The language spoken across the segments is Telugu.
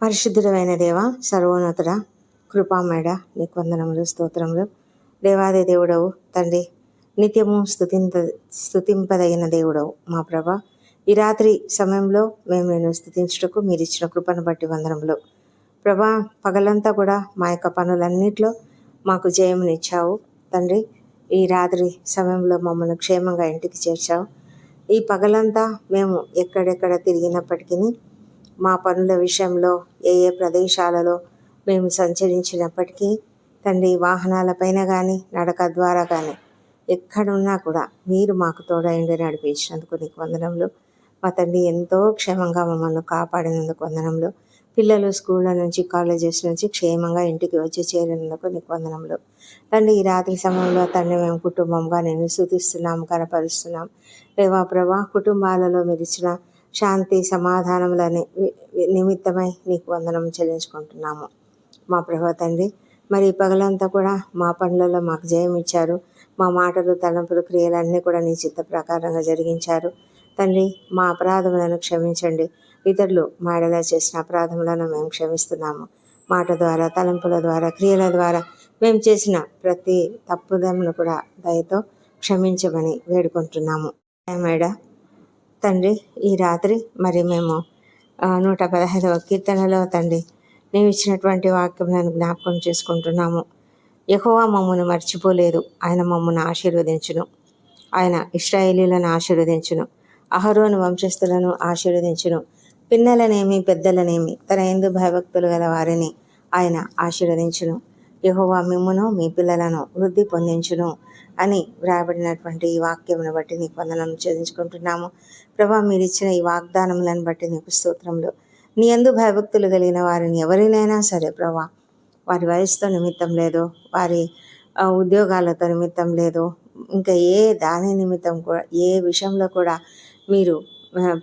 పరిశుద్ధుడమైన దేవ సర్వోన్నతుడ కృపామేడ నీకు వందనములు స్తోత్రములు. దేవాది దేవుడవు తండ్రి నిత్యము స్థుతింప స్థుతింపదగిన దేవుడవు మా ప్రభ. ఈ రాత్రి సమయంలో మేము నేను స్థుతించుటకు మీరు ఇచ్చిన కృపను బట్టి వందనములు. ప్రభా పగలంతా కూడా మా యొక్క పనులన్నింటిలో మాకు జయమునిచ్చావు. తండ్రి ఈ రాత్రి సమయంలో మమ్మల్ని క్షేమంగా ఇంటికి చేర్చావు. ఈ పగలంతా మేము ఎక్కడెక్కడ తిరిగినప్పటికీ మా పనుల విషయంలో ఏ ఏ ప్రదేశాలలో మేము సంచరించినప్పటికీ తండ్రి వాహనాలపైన కానీ నడక ద్వారా కానీ ఎక్కడున్నా కూడా మీరు మాకు తోడైండి నడిపించినందుకు నీకు వందనములు. మా తండ్రి ఎంతో క్షేమంగా మమ్మల్ని కాపాడినందుకు వందనములు. పిల్లలు స్కూళ్ళ నుంచి కాలేజెస్ నుంచి క్షేమంగా ఇంటికి వచ్చి చేరినందుకు నీకు వందనములు. తండ్రి ఈ రాత్రి సమయంలో తండ్రి మేము కుటుంబంగా నేను సూచిస్తున్నాం కనపరుస్తున్నాం రేవా ప్రభా కుటుంబాలలో మీరు ఇచ్చిన శాంతి సమాధానములనే వి- నిమిత్తమై నీకు వందనం చెల్లించుకుంటున్నాము. మా ప్రభా తండ్రి మరి పగలంతా కూడా మా పనులలో మాకు జయం ఇచ్చారు. మా మాటలు తలంపులు క్రియలన్నీ కూడా నీ చిత్త ప్రకారంగా జరిగించారు. తండ్రి మా అపరాధములను క్షమించండి. ఇతరులు మా ఎడల చేసిన అపరాధములను మేము క్షమిస్తున్నాము. మాట ద్వారా తలంపుల ద్వారా క్రియల ద్వారా మేము చేసిన ప్రతి తప్పుదమును కూడా దయతో క్షమించమని వేడుకుంటున్నాము. మేడ తండ్రి ఈ రాత్రి మరి మేము నూట పదహైదవ కీర్తనలో తండ్రి నీవు ఇచ్చినటువంటి వాక్యములను జ్ఞాపకం చేసుకుంటున్నాము. యెహోవా మమ్మను మర్చిపోలేదు. ఆయన మమ్మను ఆశీర్వదించును. ఆయన ఇస్రాయేలీలను ఆశీర్వదించును. అహరోను వంశస్థులను ఆశీర్వదించును. పిన్నలనేమి పెద్దలనేమి తన ఎందు భయభక్తులు గల వారిని ఆయన ఆశీర్వదించును. యహోవా మిమ్మును మీ పిల్లలను వృద్ధి పొందించును. అని వ్రాయబడినటువంటి ఈ వాక్యమును బట్టి నీకు వందనం చెల్లించుకుంటున్నాము. ప్రభా మీరు ఇచ్చిన ఈ వాగ్దానములను బట్టి నీకు స్తోత్రంలో నీ అందు భయభక్తులు కలిగిన వారిని ఎవరినైనా సరే ప్రభా వారి వయసుతో నిమిత్తం లేదు వారి ఉద్యోగాలతో నిమిత్తం లేదు ఇంకా ఏ దాని నిమిత్తం కూడా ఏ విషయంలో కూడా మీరు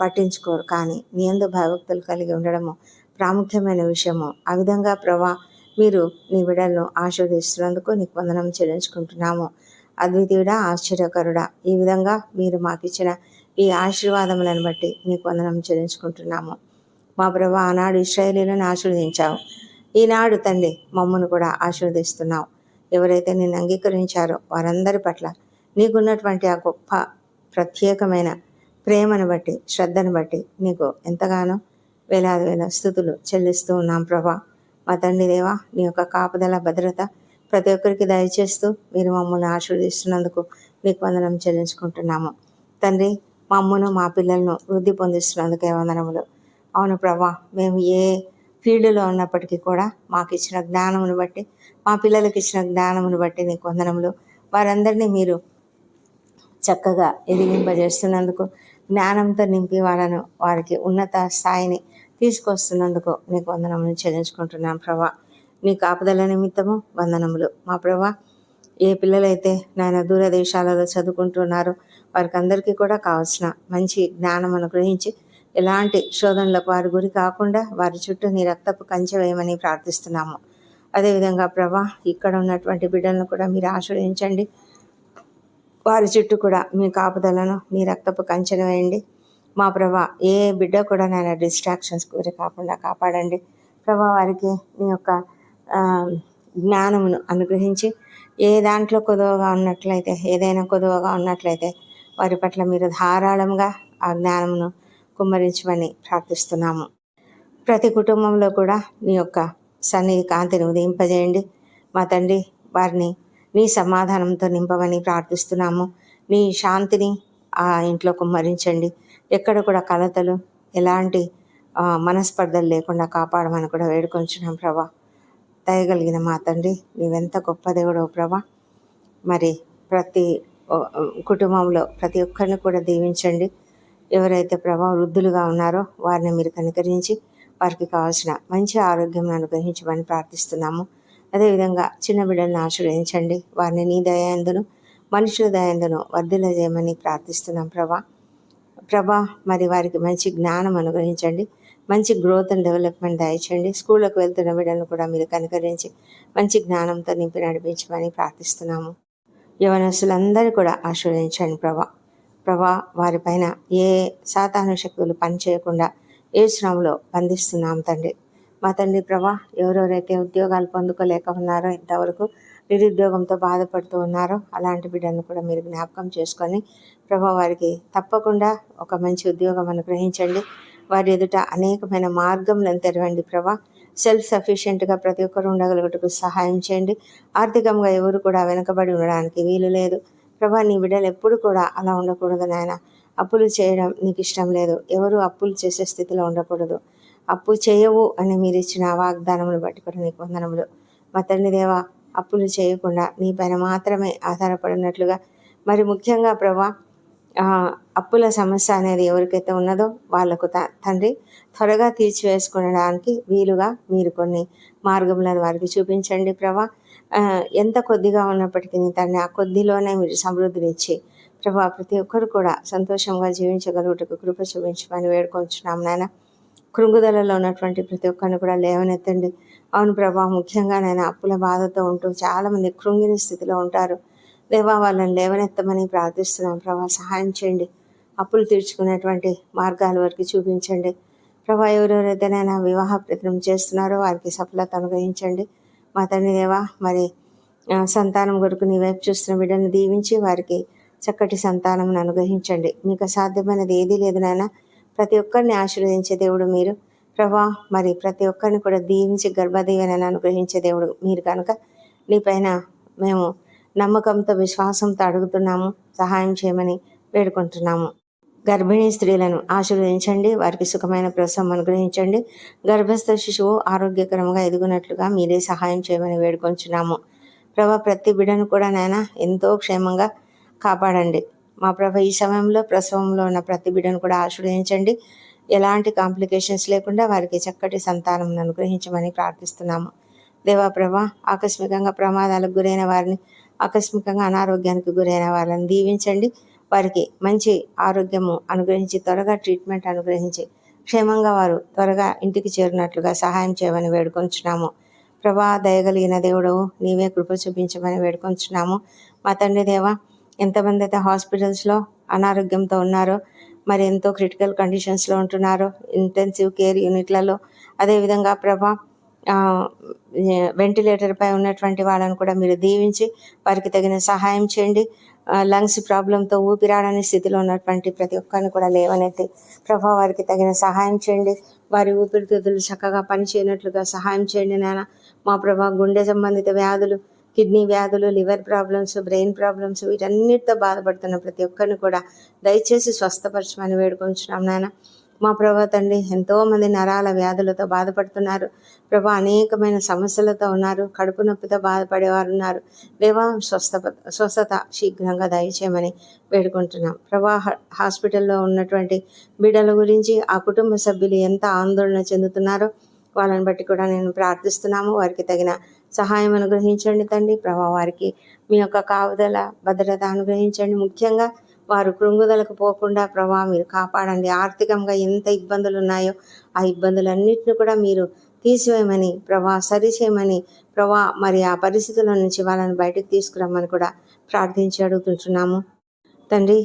పట్టించుకోరు. కానీ నీ అందు భయభక్తులు కలిగి ఉండడము ప్రాముఖ్యమైన విషయము. ఆ విధంగా ప్రభా మీరు నీ బిడ్డలను ఆశీర్వదిస్తున్నందుకు నీకు వందనం చెల్లించుకుంటున్నాము. అద్వితీయుడా ఆశ్చర్యకరుడా. ఈ విధంగా మీరు మాకు ఇచ్చిన ఈ ఆశీర్వాదములను బట్టి నీకు వందనం చెల్లించుకుంటున్నాము. మా ప్రభు ఆనాడు ఇస్రాయేలీలను ఆశీర్వదించావు. ఈనాడు తండ్రి మమ్మను కూడా ఆశీర్వదిస్తున్నావు. ఎవరైతే నిన్ను అంగీకరించారో వారందరి పట్ల నీకున్నటువంటి ఆ గొప్ప ప్రత్యేకమైన ప్రేమను బట్టి శ్రద్ధను బట్టి నీకు ఎంతగానో వేలాది వేల స్థుతులు చెల్లిస్తూ ఉన్నాం ప్రభా. మా తండ్రి దేవా నీ యొక్క కాపుదల భద్రత ప్రతి ఒక్కరికి దయచేస్తూ మీరు మమ్మల్ని ఆశీర్వదిస్తున్నందుకు మీకు వందనం చెల్లించుకుంటున్నాము. తండ్రి మా అమ్మను మా పిల్లలను వృద్ధి పొందిస్తున్నందుకే వందనములు. అవును ప్రభా మేము ఏ ఫీల్డ్లో ఉన్నప్పటికీ కూడా మాకు ఇచ్చిన జ్ఞానమును బట్టి మా పిల్లలకి ఇచ్చిన జ్ఞానమును బట్టి నీకు వందనములు. వారందరినీ మీరు చక్కగా ఎదిగింపజేస్తున్నందుకు జ్ఞానంతో నింపి వాళ్ళను వారికి ఉన్నత స్థాయిని తీసుకొస్తున్నందుకు నీకు వందనములు చెల్లించుకుంటున్నాం ప్రభా. నీ కాపుదల నిమిత్తము వందనములు. మా ప్రభా ఏ పిల్లలైతే నాయన దూరదేశాలలో చదువుకుంటున్నారో వారికి అందరికీ కూడా కావాల్సిన మంచి జ్ఞానం అనుగ్రహించి ఎలాంటి శోధనలకు వారి గురి కాకుండా వారి చుట్టూ నీ రక్తపు కంచె వేయమని ప్రార్థిస్తున్నాము. అదేవిధంగా ప్రభా ఇక్కడ ఉన్నటువంటి బిడ్డలను కూడా మీరు ఆశ్రయించండి. వారి చుట్టూ కూడా మీ కాపుదలను మీ రక్తపు కంచెను వేయండి. మా ప్రభా ఏ బిడ్డ కూడా నేను డిస్ట్రాక్షన్స్ గురి కాకుండా కాపాడండి. ప్రభా వారికి మీ యొక్క జ్ఞానమును అనుగ్రహించి ఏ దాంట్లో కొదువగా ఉన్నట్లయితే ఏదైనా కొదువగా ఉన్నట్లయితే వారి పట్ల మీరు ధారాళంగా ఆ జ్ఞానమును కుమ్మరించమని ప్రార్థిస్తున్నాము. ప్రతి కుటుంబంలో కూడా మీ యొక్క సన్నిధి కాంతిని ఉదయింపజేయండి. మా తండ్రి వారిని నీ సమాధానంతో నింపమని ప్రార్థిస్తున్నాము. నీ శాంతిని ఆ ఇంట్లో కుమ్మరించండి. ఎక్కడ కూడా కలతలు ఎలాంటి మనస్పర్ధలు లేకుండా కాపాడమని కూడా వేడుకొంచున్నాం ప్రభా. దయగలిగిన మా తండ్రి నీవెంత గొప్ప దేవుడో ప్రభా. మరి ప్రతి కుటుంబంలో ప్రతి ఒక్కరిని కూడా దీవించండి. ఎవరైతే ప్రభా వృద్ధులుగా ఉన్నారో వారిని మీరు కనికరించి వారికి కావాల్సిన మంచి ఆరోగ్యం అనుగ్రహించమని ప్రార్థిస్తున్నాము. అదేవిధంగా చిన్న బిడ్డలను ఆశ్రయించండి వారిని నీ దయాందును మనుషుల దయాందును వర్ధుల చేయమని ప్రార్థిస్తున్నాం ప్రభా. ప్రభా మరి వారికి మంచి జ్ఞానం అనుగ్రహించండి. మంచి గ్రోత్ అండ్ డెవలప్మెంట్ దయచేయండి స్కూళ్ళకు వెళ్తున్న బిడ్డలను కూడా మీరు కనుకరించి మంచి జ్ఞానంతో నింపి నడిపించమని ప్రార్థిస్తున్నాము. యవనస్తులందరూ కూడా ఆశీర్వదించండి ప్రభా. ప్రభా వారిపైన ఏ సాతాను శక్తులు పనిచేయకుండా ఏ శ్రమలో బంధిస్తున్నాం తండ్రి. మా తండ్రి ప్రభా ఎవరెవరైతే ఉద్యోగాలు పొందుకోలేక ఉన్నారో ఇంతవరకు నిరుద్యోగంతో బాధపడుతూ ఉన్నారో అలాంటి బిడ్డలను కూడా మీరు జ్ఞాపకం చేసుకొని ప్రభా వారికి తప్పకుండా ఒక మంచి ఉద్యోగం అనుగ్రహించండి. వారి ఎదుట అనేకమైన మార్గములను తెరవండి ప్రభా. సెల్ఫ్ సఫిషియెంట్గా ప్రతి ఒక్కరు ఉండగలుగుటకు సహాయం చేయండి. ఆర్థికంగా ఎవరు కూడా వెనుకబడి ఉండడానికి వీలు లేదు. ప్రభా నీ బిడ్డలు ఎప్పుడు కూడా అలా ఉండకూడదు నాయన. అప్పులు చేయడం నీకు ఇష్టం లేదు. ఎవరు అప్పులు చేసే స్థితిలో ఉండకూడదు. అప్పు చేయవు అని మీరు ఇచ్చిన వాగ్దానములు బట్టి కూడా నీకు వందనములు. మా తండ్రి దేవా అప్పులు చేయకుండా నీ పైన మాత్రమే ఆధారపడినట్లుగా. మరి ముఖ్యంగా ప్రభా అప్పుల సమస్య అనేది ఎవరికైతే ఉన్నదో వాళ్ళకు త- తండ్రి త్వరగా తీర్చివేసుకునడానికి వీలుగా మీరు కొన్ని మార్గములను వారికి చూపించండి ప్రభా. ఎంత కొద్దిగా ఉన్నప్పటికీ తండ్రి ఆ కొద్దిలోనే మీరు సమృద్ధినిచ్చి ప్రభా ప్రతి ఒక్కరు కూడా సంతోషంగా జీవించగలుగుటకు కృప చూపించమని వేడుకొంచున్నాం నాయన. కృంగుదలలో ఉన్నటువంటి ప్రతి ఒక్కరిని కూడా లేవనెత్తండి. అవును ప్రభా ముఖ్యంగా నేను అప్పుల బాధతో ఉంటూ చాలామంది కృంగిన స్థితిలో ఉంటారు. దేవా వాళ్ళని లేవనెత్తమని ప్రార్థిస్తున్నాం. ప్రభా సహాయం చేయండి. అప్పులు తీర్చుకునేటువంటి మార్గాలు వారికి చూపించండి. ప్రభా ఎవరెవరైతేనైనా వివాహ ప్రయత్నం చేస్తున్నారో వారికి సఫలత అనుగ్రహించండి. మా తండ్రి దేవా మరి సంతానం కొరకు నీ వైపు చూస్తున్న బిడ్డను దీవించి వారికి చక్కటి సంతానం అనుగ్రహించండి. మీకు అసాధ్యమైనది ఏదీ లేదు ప్రతి ఒక్కరిని ఆశీర్వదించే దేవుడు మీరు. ప్రభా మరి ప్రతి ఒక్కరిని కూడా దీవించి గర్భదీవెనని అనుగ్రహించే దేవుడు మీరు కనుక. నీ పైన మేము నమ్మకంతో విశ్వాసంతో అడుగుతున్నాము సహాయం చేయమని వేడుకుంటున్నాము. గర్భిణీ స్త్రీలను ఆశీర్వదించండి వారికి సుఖమైన ప్రసవం అనుగ్రహించండి. గర్భస్థ శిశువు ఆరోగ్యకరంగా ఎదుగునట్లుగా మీరే సహాయం చేయమని వేడుకొంచున్నాము. ప్రభా ప్రతి బిడ్డను కూడా నాయన ఎంతో క్షేమంగా కాపాడండి. మా ప్రభ ఈ సమయంలో ప్రసవంలో ఉన్న ప్రతి బిడ్డను కూడా ఆశీర్వదించండి. ఎలాంటి కాంప్లికేషన్స్ లేకుండా వారికి చక్కటి సంతానం అనుగ్రహించమని ప్రార్థిస్తున్నాము. దేవా ప్రభ ఆకస్మికంగా ప్రమాదాలకు గురైన వారిని ఆకస్మికంగా అనారోగ్యానికి గురైన వాళ్ళని దీవించండి. వారికి మంచి ఆరోగ్యము అనుగ్రహించి త్వరగా ట్రీట్మెంట్ అనుగ్రహించి క్షేమంగా వారు త్వరగా ఇంటికి చేరినట్లుగా సహాయం చేయమని వేడుకొంచున్నాము. ప్రభా దయగలిగిన దేవుడవు నీవే కృప చూపించమని వేడుకొంచున్నాము. మా తండ్రి దేవా ఎంతమంది అయితే హాస్పిటల్స్లో అనారోగ్యంతో ఉన్నారో మరి ఎంతో క్రిటికల్ కండిషన్స్లో ఉంటున్నారో ఇంటెన్సివ్ కేర్ యూనిట్లలో అదేవిధంగా ప్రభా వెంటిలేటర్పై ఉన్నటువంటి వాళ్ళని కూడా మీరు దీవించి వారికి తగిన సహాయం చేయండి. లంగ్స్ ప్రాబ్లంతో ఊపిరాడని స్థితిలో ఉన్నటువంటి ప్రతి ఒక్కరిని కూడా లేవనైతే ప్రభా వారికి తగిన సహాయం చేయండి. వారి ఊపిరితిత్తులు చక్కగా పనిచేయనట్లుగా సహాయం చేయండి నాన్న మా ప్రభా గుండె సంబంధిత వ్యాధులు కిడ్నీ వ్యాధులు లివర్ ప్రాబ్లమ్స్ బ్రెయిన్ ప్రాబ్లమ్స్ వీటన్నిటితో బాధపడుతున్న ప్రతి ఒక్కరిని కూడా దయచేసి స్వస్థపరచమని వేడుకొంచున్నాం నాన్న మా ప్రభా తండ్రి ఎంతోమంది నరాల వ్యాధులతో బాధపడుతున్నారు. ప్రభా అనేకమైన సమస్యలతో ఉన్నారు. కడుపు నొప్పితో బాధపడేవారు ఉన్నారు. దేవా స్వస్థ స్వస్థత శీఘ్రంగా దయచేయమని వేడుకుంటున్నాం. ప్రభా హాస్పిటల్లో ఉన్నటువంటి బిడ్డల గురించి ఆ కుటుంబ సభ్యులు ఎంత ఆందోళన చెందుతున్నారో వాళ్ళని బట్టి కూడా నేను ప్రార్థిస్తున్నాము. వారికి తగిన సహాయం అనుగ్రహించండి తండ్రి. ప్రభా వారికి మీ యొక్క కావుదల భద్రత అనుగ్రహించండి. ముఖ్యంగా వారు కృంగుదలకు పోకుండా ప్రభా మీరు కాపాడండి. ఆర్థికంగా ఎంత ఇబ్బందులు ఉన్నాయో ఆ ఇబ్బందులన్నింటిని కూడా మీరు తీసివేయమని ప్రభా సరిచేయమని ప్రభా మరి ఆ పరిస్థితుల నుంచి వాళ్ళని బయటకు తీసుకురమ్మని కూడా ప్రార్థించి అడుగుతుంటున్నాము. తండ్రి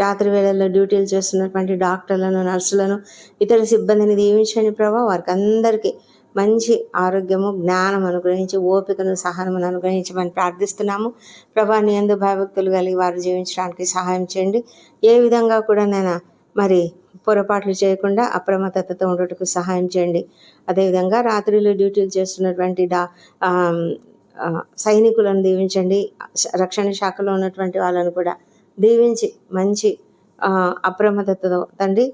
రాత్రి వేళల్లో డ్యూటీలు చేస్తున్నటువంటి డాక్టర్లను నర్సులను ఇతర సిబ్బందిని దీవించండి ప్రభా. వారికి అందరికీ మంచి ఆరోగ్యము జ్ఞానం అనుగ్రహించి ఓపికను సహనమును అనుగ్రహించమని ప్రార్థిస్తున్నాము. ప్రభా నీ ఎందు భయభక్తులు కలిగి వారు జీవించడానికి సహాయం చేయండి. ఏ విధంగా కూడా నేను మరి పొరపాట్లు చేయకుండా అప్రమత్తతతో ఉండటకు సహాయం చేయండి. అదేవిధంగా రాత్రిలో డ్యూటీలు చేస్తున్నటువంటి డా సైనికులను దీవించండి. రక్షణ శాఖలో ఉన్నటువంటి వాళ్ళను కూడా దీవించి మంచి ఆ, అప్రమత్తతతో తండ్రి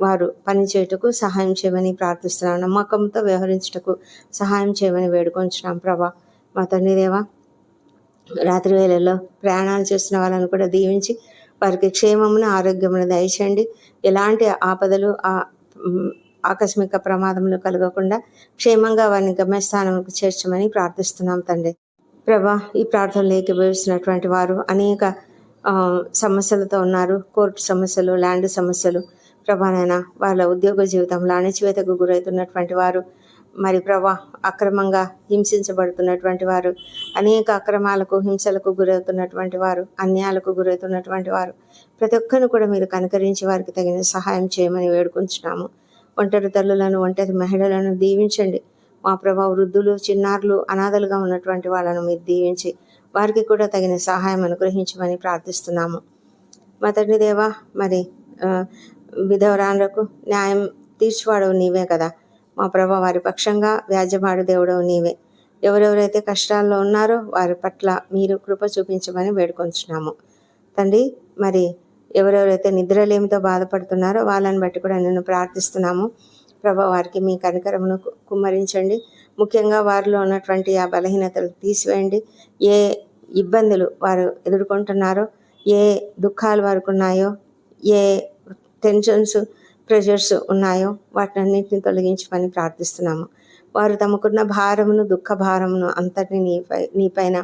వారు పని చేయుటకు సహాయం చేయమని ప్రార్థిస్తున్నాం నమ్మకంతో వ్యవహరించుటకు సహాయం చేయమని వేడుకొంచున్నాం ప్రభా. మా తండ్రి దేవా రాత్రి వేళల్లో ప్రయాణాలు చేస్తున్న వాళ్ళని కూడా దీవించి వారికి క్షేమమును ఆరోగ్యమును దయచేయండి. ఎలాంటి ఆపదలు ఆ ఆకస్మిక ప్రమాదములు కలగకుండా క్షేమంగా వారిని గమ్యస్థానంకు చేర్చమని ప్రార్థిస్తున్నాం తండ్రి. ప్రభా ఈ ప్రార్థనలు ఏకీభవిస్తున్నటువంటి వారు అనేక సమస్యలతో ఉన్నారు. కోర్టు సమస్యలు ల్యాండ్ సమస్యలు ప్రభానైనా వాళ్ళ ఉద్యోగ జీవితంలో అణచివేతకు గురవుతున్నటువంటి వారు మరి ప్రభా అక్రమంగా హింసించబడుతున్నటువంటి వారు అనేక అక్రమాలకు హింసలకు గురవుతున్నటువంటి వారు అన్యాయాలకు గురవుతున్నటువంటి వారు ప్రతి ఒక్కరిని కూడా మీరు కనుకరించి వారికి తగిన సహాయం చేయమని వేడుకుంటున్నాము ఒంటరి తల్లులను ఒంటరి మహిళలను దీవించండి. మా ప్రభా వృద్ధులు చిన్నారులు అనాథలుగా ఉన్నటువంటి వాళ్ళను మీరు దీవించి వారికి కూడా తగిన సహాయం అనుగ్రహించమని ప్రార్థిస్తున్నాము. మా తండ్రి దేవా మరి ఆ, న్యాయం తీర్చివాడవు నీవే కదా. మా ప్రభ వారి పక్షంగా వ్యాజ్యమాడు దేవుడవు నీవే. ఎవరెవరైతే కష్టాల్లో ఉన్నారో వారి పట్ల మీరు కృప చూపించమని వేడుకొంచున్నాము. తండ్రి మరి ఎవరెవరైతే నిద్రలేమితో బాధపడుతున్నారో వాళ్ళని బట్టి కూడా నేను ప్రార్థిస్తున్నాము. ప్రభా వారికి మీ కనికరమును కు- కుమ్మరించండి. ముఖ్యంగా వారిలో ఉన్నటువంటి ఆ బలహీనతలు తీసివేయండి. ఏ ఇబ్బందులు వారు ఎదుర్కొంటున్నారో ఏ దుఃఖాలు వారికి ఉన్నాయో ఏ టెన్షన్స్ ప్రెషర్స్ ఉన్నాయో వాటినన్నింటిని తొలగించమని ప్రార్థిస్తున్నాము. వారు తమకున్న భారమును దుఃఖ భారమును అంతటిని నీపై నీపైన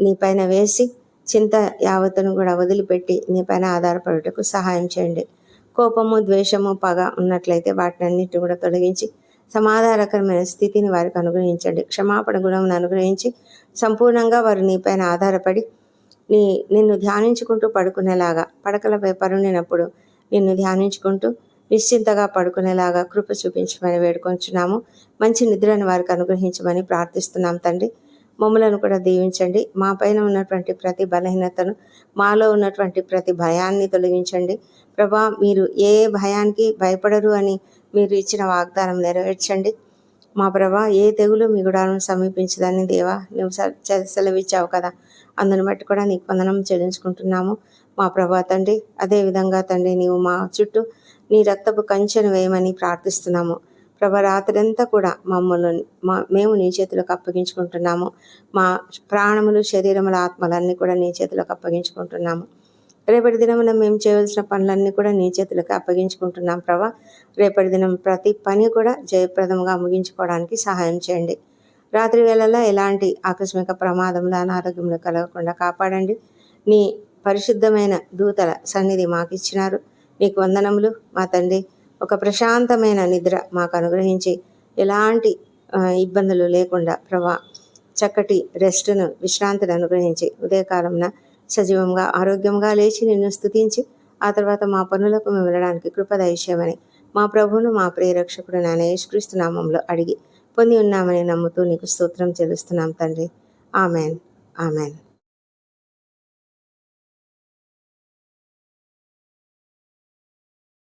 నీపైన వేసి చింత యావత్తును కూడా వదిలిపెట్టి నీపైన ఆధారపడుటకు సహాయం చేయండి. కోపము ద్వేషము పగ ఉన్నట్లయితే వాటినన్నిటిని కూడా తొలగించి సమాధానకరమైన స్థితిని వారికి అనుగ్రహించండి. క్షమాపణ గుణమును అనుగ్రహించి సంపూర్ణంగా వారు నీపైన ఆధారపడి నీ నిన్ను ధ్యానించుకుంటూ పడుకునేలాగా పడకలపై పరుణినప్పుడు నిన్ను ధ్యానించుకుంటూ నిశ్చింతగా పడుకునేలాగా కృప చూపించమని వేడుకొంచున్నాము. మంచి నిద్రను వారికి అనుగ్రహించమని ప్రార్థిస్తున్నాం తండ్రి. మమ్మలను కూడా దీవించండి. మా పైన ఉన్నటువంటి ప్రతి బలహీనతను మాలో ఉన్నటువంటి ప్రతి భయాన్ని తొలగించండి. ప్రభా మీరు ఏ భయానికి భయపడరు అని మీరు ఇచ్చిన వాగ్దానం నెరవేర్చండి. మా ప్రభా ఏ తెగులు మీ గుడాలను సమీపించదని దేవా నువ్వు సెలవిచ్చావు కదా. అందుని బట్టి కూడా నీకు వందనం చెల్లించుకుంటున్నాము. మా ప్రభా తండ్రి అదేవిధంగా తండ్రి నీవు మా చుట్టూ నీ రక్తపు కంచెను వేయమని ప్రార్థిస్తున్నాము. ప్రభ రాత్రంతా కూడా మమ్మల్ని మా మేము నీ చేతులకు అప్పగించుకుంటున్నాము. మా ప్రాణములు శరీరముల ఆత్మలన్నీ కూడా నీ చేతులకు అప్పగించుకుంటున్నాము. రేపటి దినమున మేము చేయవలసిన పనులన్నీ కూడా నీ చేతులకు అప్పగించుకుంటున్నాం ప్రభా. రేపటి దినం ప్రతి పని కూడా జయప్రదంగా ముగించుకోవడానికి సహాయం చేయండి. రాత్రి వేళల్లో ఎలాంటి ఆకస్మిక ప్రమాదంలో అనారోగ్యంలో కలగకుండా కాపాడండి. నీ పరిశుద్ధమైన దూతల సన్నిధి మాకు ఇచ్చినారు. నీకు వందనములు. మా తండ్రి ఒక ప్రశాంతమైన నిద్ర మాకు అనుగ్రహించి ఎలాంటి ఇబ్బందులు లేకుండా ప్రభా చక్కటి రెస్ట్ను విశ్రాంతిని అనుగ్రహించి ఉదయకాలంన సజీవంగా ఆరోగ్యంగా లేచి నిన్ను స్థుతించి ఆ తర్వాత మా పనులకు మేము వెళ్ళడానికి కృపదయచేయమని మా ప్రభువును మా ప్రియరక్షకుడు నాయన యేసుక్రీస్తు నామంలో అడిగి పొంది ఉన్నామని నమ్ముతూ నీకు స్తోత్రం చెల్లిస్తున్నాం తండ్రి. ఆమెన్. ఆమెన్.